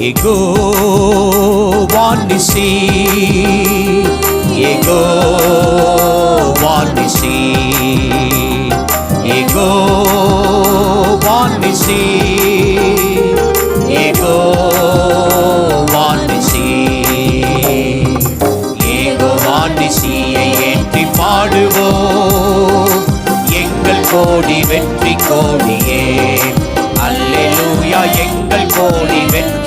Echo வானிசி எகோ வானிசி எகோ வானிசி எகோ வானிசி ஏகோ வானிசியை ஏற்றி பாடுவோம். எங்கள் கோடி வெற்றி கோடியே. அல்லேலூயா எங்கள் கோடி வெற்றி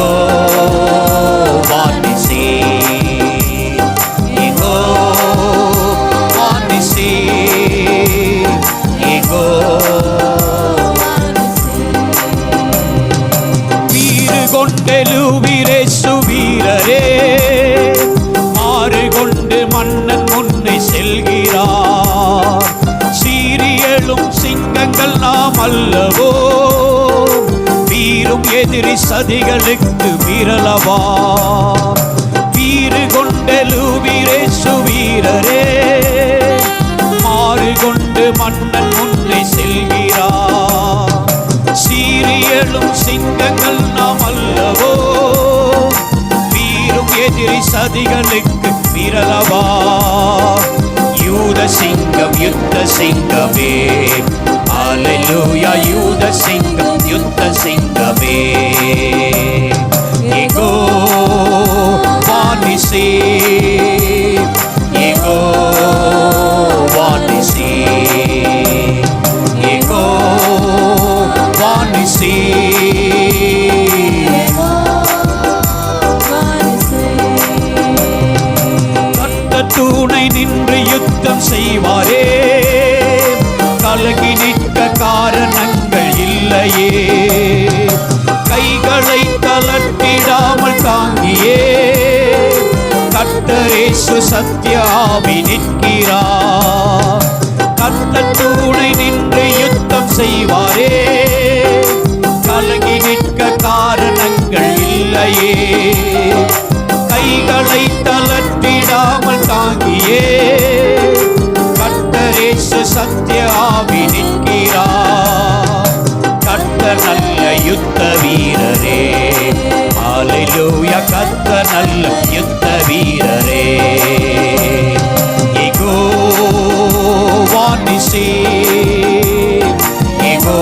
Oh. எதிரி சதிகளுக்கு விரலவா வீறு கொண்டலு கொண்டெழுவீரே சுவீரரே மாறு கொண்டு மன்னன் முன்னே செல்கிறா. சீரியலும் சிங்கங்கள் நாம் அல்லவோ? வீரும் எதிரி சதிகளுக்கு விரலவா யூத சிங்கம் யுத்த சிங்கம் கட்டரேசு சத்யாவி நிற்கிறார். கட்ட தூணை நின்று யுத்தம் செய்வாரே. கலங்கி நிற்க காரணங்கள் இல்லையே. கைகளை தளர்த்திடாமல் தாங்கியே. கட்டரேசு சத்யாவி நிற்கிறார். கட்ட நல்ல யுத்த வீரரே. ஹalleluya. கத்த நல்ல யுத்த வீரரே. வானிசி எகோ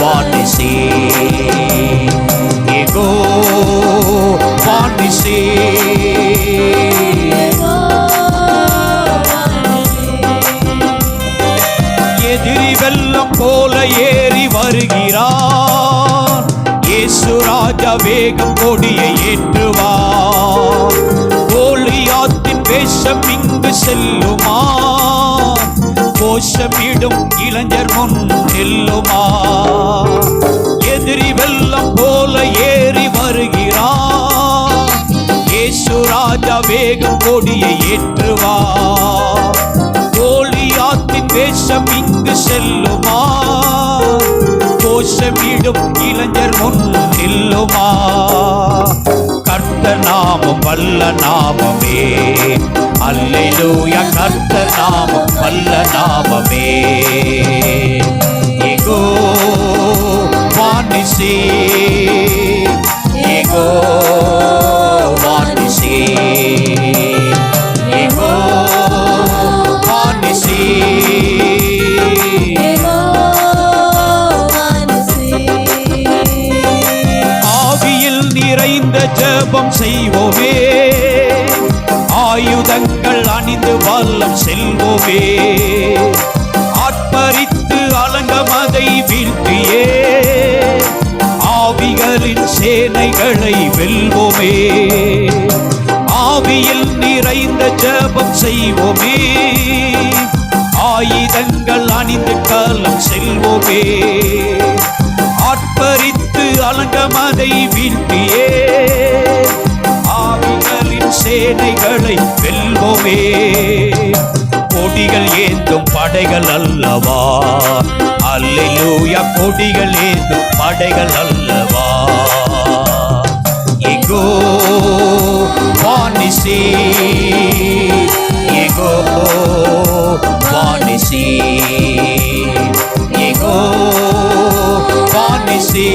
வானிசி எகோ வானிசி எதிரி வெள்ளம் போல ஏறி வருகிறார். இயேசு ராஜா வேகம் கொடியை ஏற்றுவார். கோலியாத்தின் வேஷம் இங்கு செல்லுமா? கோஷமிடும் இளைஞர் முன் செல்லுமா எதிரி வெள்ளம் போல ஏறி வருகிறார் இயேசு ராஜா வேகம் கொடியை ஏற்றுவா? கோழியாத்தின் வேஷம் இங்கு செல்லுமா? கோஷமிடும் இளைஞர் முன் நில்லுமா? கர்த்த நாமம் வல்ல நாமமே. அல்லேலூயா கர்த்த நாமம் வல்ல நாமமே. எகோ வானிசி எகோ வானிசி செய்வோமே. ஆவியில் நிறைந்த ஜபம் செய்வோமே. ஆயுதங்கள் அணிந்து காலம் செல்வோமே. ஆட்பரித்து அலங்கமதை வீழ்த்தியே. ஆவிகளின் சேனைகளை வெல்வோமே. கொடிகள் ஏந்தும் படைகள் அல்லவா? அல்லையூயா கொடிகள் ஏந்தும் படைகள் அல்லவா? go Vanisi Ego Vanisi Ego Vanisi.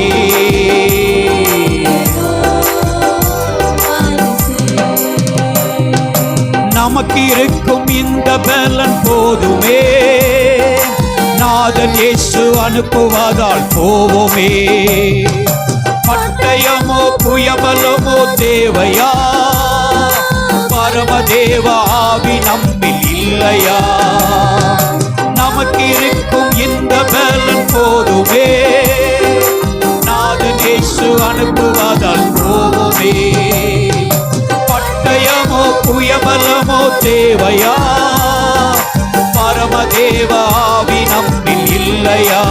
நமக்கு இருக்கும் இந்த பலன் போதுமே. நாதன் இயேசு அனுப்புவதால் போவோமே. పట్టయమో పుయబలమో దేవయా பரமதேவாவி நம்மில் இல்லையா? நமக்கு இருக்கும் இந்த பலன் போதுமே. நாதனேசு அனுப்புவதால் போதுமே. பட்டயமோ புயபலமோ தேவையா? பரமதேவாவி நம்மில் இல்லையா?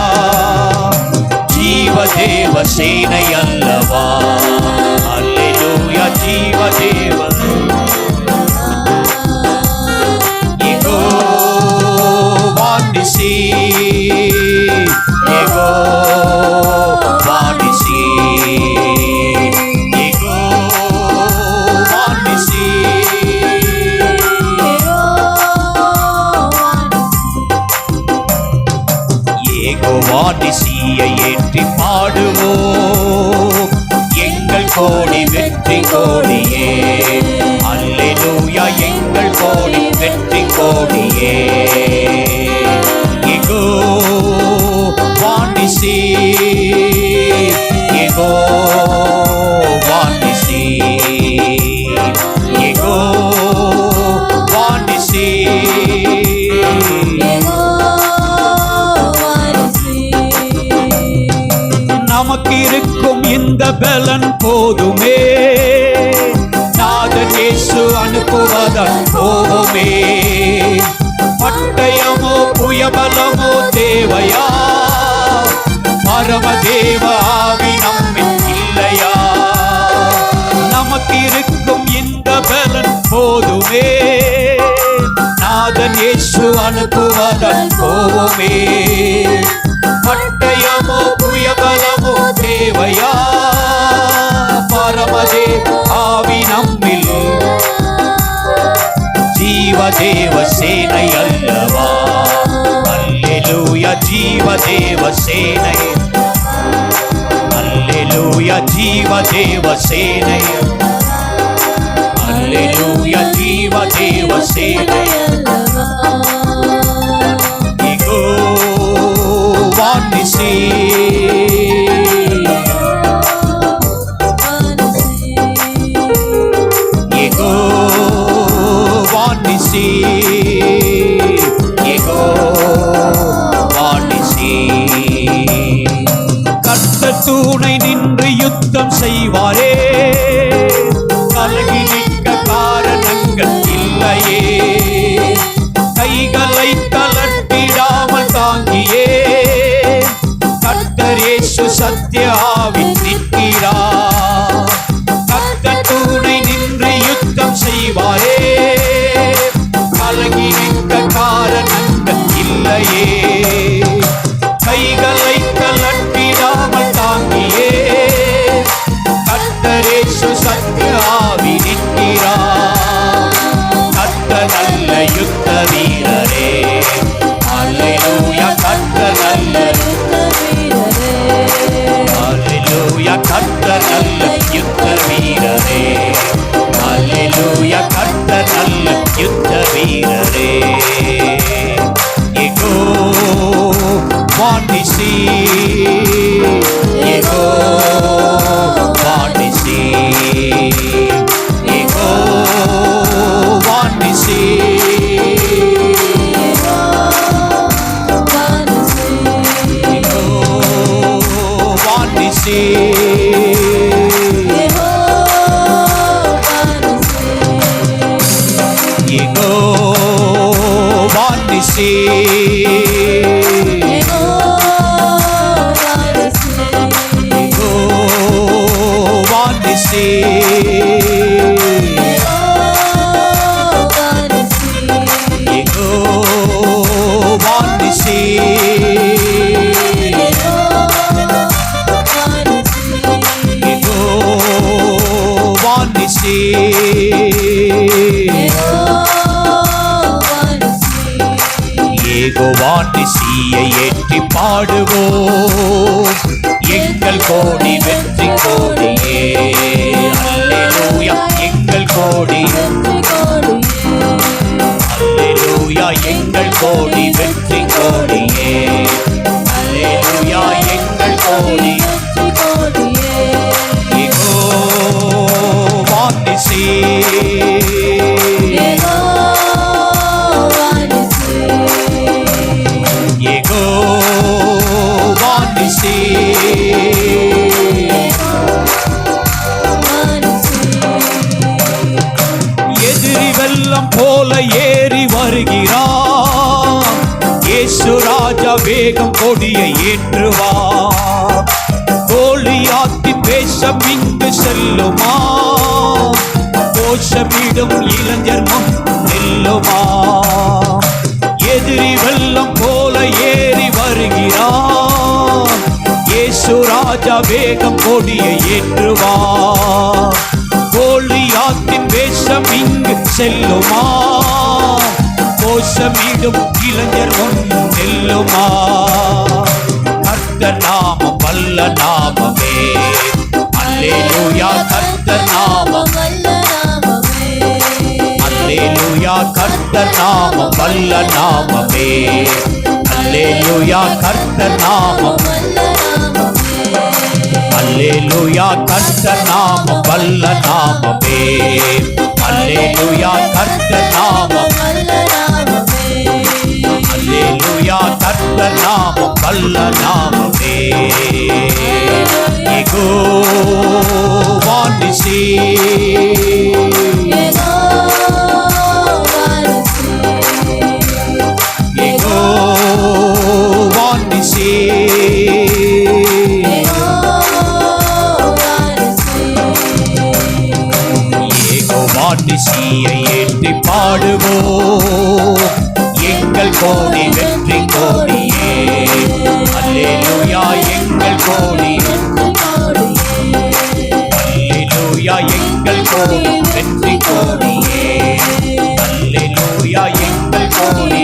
జీవ జీవదేవ సేనయల్లవా జీవ జీవదేవ ఇగో వాటి సీ கோடி வெற்றி கோடியே. அல்லேலூயா எங்கள் கோடி வெற்றி கோடியே. இகோ வாண்டிசி இகோ வாண்டிசி இகோ வாண்டிசி நமக்கு இருக்கும் இந்த பலன் போதுமே. நாதன் அனுப்புவதன் போதுமே. பட்டயமோ புயபலமோ தேவையா? பரம தேவாவி நம்மில் இல்லையா? நமக்கு இருக்கும் இந்த பலன் போதுமே. ஜீவதேவ சேனை அல்லவா அல்லேலூயா ஜீவதேவ சேனை அல்லேலூயா ஜீவதேவ சேனை அல்லேலூயா ஜீவதேவ சேனை see. ஏகோ சீயை ஏற்றி பாடுவோம். எங்கள் கோடி வெற்றி கோடியே. அல்லேலூயா. எங்கள் கோடி அல்லேலூயா. எங்கள் கோடி வெற்றி கோடியே. வேகம் ஏற்றுவா. ஏற்றுவார் கோழியாத்தி பேசம் இங்கு செல்லுமா. கோஷமிடும் இளைஞர் நெல்லுமா. எதிரி வெள்ளம் போல ஏறி வருகிறான் இயேசு ராஜா வேகம் கொடியை ஏற்றுவா. கோழியாத்தின் வேஷம் இங்கு செல்லுமா. கோஷமிடும் இளைஞர் முன் நெல்லுமா. கர்த்தர் நாமம் வல்ல நாமமே அல்லேலூயா கர்த்தர் நாமம் அல்லேலூயா கர்த்தர் நாமம் வல்ல நாமமே அல்லேலூயா கர்த்தர் நாமம் அல்லேலூயா கர்த்தர் நாமம் வல்ல நாமமே அல்லேலூயா கர்த்தர் நாமம் அல்லேலூயா கர்த்தர் நாமம் வல்ல நாமமே எங்கள் கோரி வெற்றி கோரியே அல்லேலூயா எங்கள் கோரி